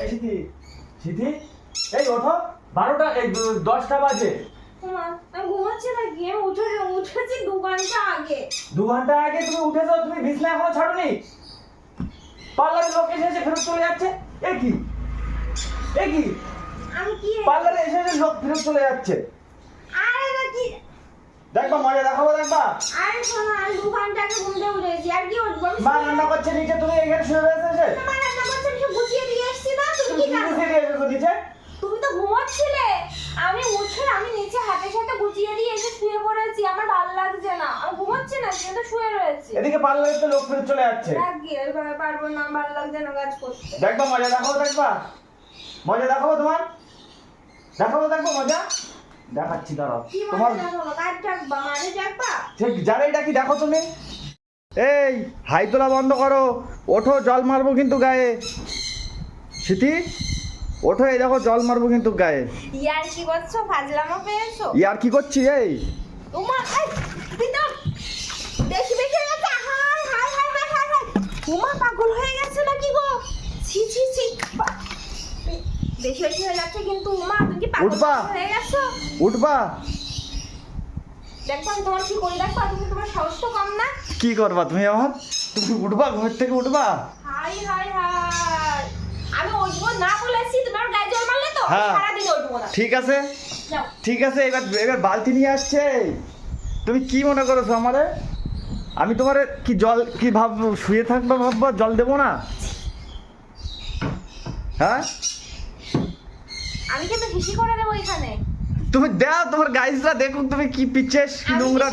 এই সিথি সিথি এই ওঠো বারোটা এই দশটা বাজে। মা আমি ঘুমাচ্ছি নাকি আমি উঠে উঠেছি দু ঘণ্টা আগে। দু ঘণ্টা আগে তুমি উঠেছো তুমি বিছনা এখনও ছাড়োনি? পার্লারের লোক এসে এসে ফেরত চলে যাচ্ছে? এ কি? এ কি? আমি কি পার্লারে এসে এসে লোক ফেরত চলে যাচ্ছে। আরে দেখবা মজা দেখাবো দেখবা? আরে শোনো আমি দু ঘণ্টা আগে ঘুম থেকে উঠেছি আর কি উঠবো? মা রান্না করছে নিচে তুমি এখানে শুয়ে রয়েছে এসে মা রান্না করছে আমি সব গুছিয়ে দিয়ে এসেছি না তুমি তুমি কি কি জানো গুছিয়ে দিয়ে এসেছ নিচে তুমি তো ঘুমাচ্ছিলে আমি উঠে আমি নিচে হাতে সাথে গুছিয়ে দিয়ে এসে শুয়ে পড়েছি আমার ভালো লাগছে না আমি ঘুমাচ্ছি না কিন্তু শুয়ে রয়েছি। এদিকে পার্লারে তো লোক ফেরত চলে যাচ্ছে। পারব না ভালো লাগছে না কাজ করতে। দেখবা মজা দেখাবো দেখবা। মজা দেখাবো তোমার? দেখাবো দেখব মজা? দেখাচ্ছি দাঁড়াও। তোমার ঠিক যারাই ডাকি দেখো তুমি। এই হাই তোলা বন্ধ করো। ওঠো জল মারবো কিন্তু গায়ে। স্মৃতি ওঠো এই দেখো জল মারবো কিন্তু গায়ে। ইয়ার কি করছ? ফাজলামো পেয়েছ? ইয়ার কি করছি এই? উমা এই বিদম বেশি বেশি হয়ে গেছে hi hi hi hi hi hi Uma পাগল হয়ে গেছে নাকি গো ছি ছি ছি। বেশি বেশি হয়ে যাচ্ছে কিন্তু উমা তুমি কি পাগল উঠবা। হয়ে গেছো? উঠবা। দেখো আমি তোমার কি করি? দেখো তুমি তোমার সাহস তো কম না? কি করবা তুমি আমার তুমি উঠবা ঘর থেকে উঠবা? Hi hi hi. আমি উঠবো না বলেছি তোমার গায়ে জল মারলে তো? হ্যাঁ। সারাদিন উঠবো না। ঠিক আছে। ঠিক আছে এবার এবার বালতি নিয়ে আসছে। তুমি কি মনে করছ আমারে? আমি তোমার কি জল কি ভাব শুয়ে থাকব ভাববো? জল দেবো না? হ্যাঁ? আমি কিন্তু হিসি করে দেবো এখানে। তুমি দাও তোমার গাইজরা দেখুক তুমি কি পিচ্ছেস কি নোংরা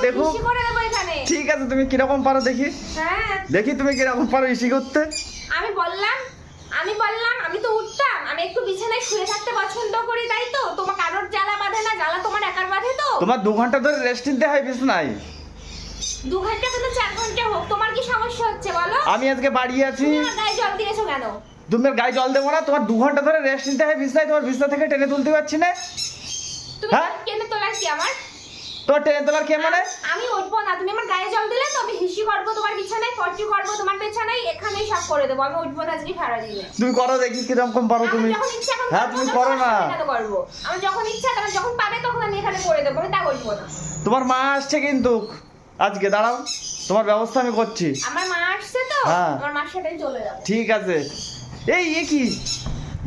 এখানে। ঠিক আছে তুমি কীরকম পারো দেখি? হ্যাঁ। দেখি তুমি কীরকম পারো ইসি করতে। আমি বললাম আমি বললাম আমি তো উঠতাম। আমি একটু বিছানায় শুয়ে থাকতে পছন্দ করি তাই তো? তোমার কারোর জ্বালা বাঁধে না জ্বালা তোমার একার বাঁধে তো? তোমার দু ঘণ্টা ধরে রেস্ট নিতে হয় বিছনায় দু ঘণ্টা কিন্তু চার ঘণ্টা হোক তোমার কি সমস্যা হচ্ছে বলো? আমি আজকে বাড়ি আছি। জল দিয়েছ কেন? তুমি গায়ে জল দেবো না তোমার দু ঘণ্টা ধরে রেস্ট নিতে হয় বিছনায় তোমার বিছনা থেকে টেনে তুলতে পারছি না। হ্যাঁ? কেন তোলার কি আমার? তোমার টেনে তোলার কে মানে? আমি উঠবো না তুমি আমার গায়ে জল দিলে তো আমি হিসি করব তোমার বিছানায় ফর্চু করব তোমার বিছানায় এখানেই সব করে দেবো আমি উঠবো না আজকে সারা দিনে তুমি করো দেখি কীরকম পারো তুমি। হ্যাঁ তুমি করো না। যখন ইচ্ছা তখন যখন পাবে তখন আমি এখানে করে দেবো আমি তা উঠবো না। তোমার মা আসছে কিন্তু। আজকে দাঁড়াও তোমার ব্যবস্থা আমি করছি। আমার মা আসছে তো হ্যাঁ। আমার মার সাথে চলে যাব। ঠিক আছে। এই, এ কি?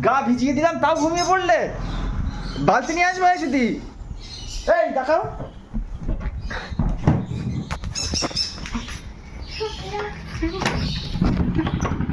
গা ভিজিয়ে দিলাম, তাও ঘুমিয়ে পড়লে? বালতি নিয়ে আসবে সিদ্ধি এই, দেখাও। Thank আমার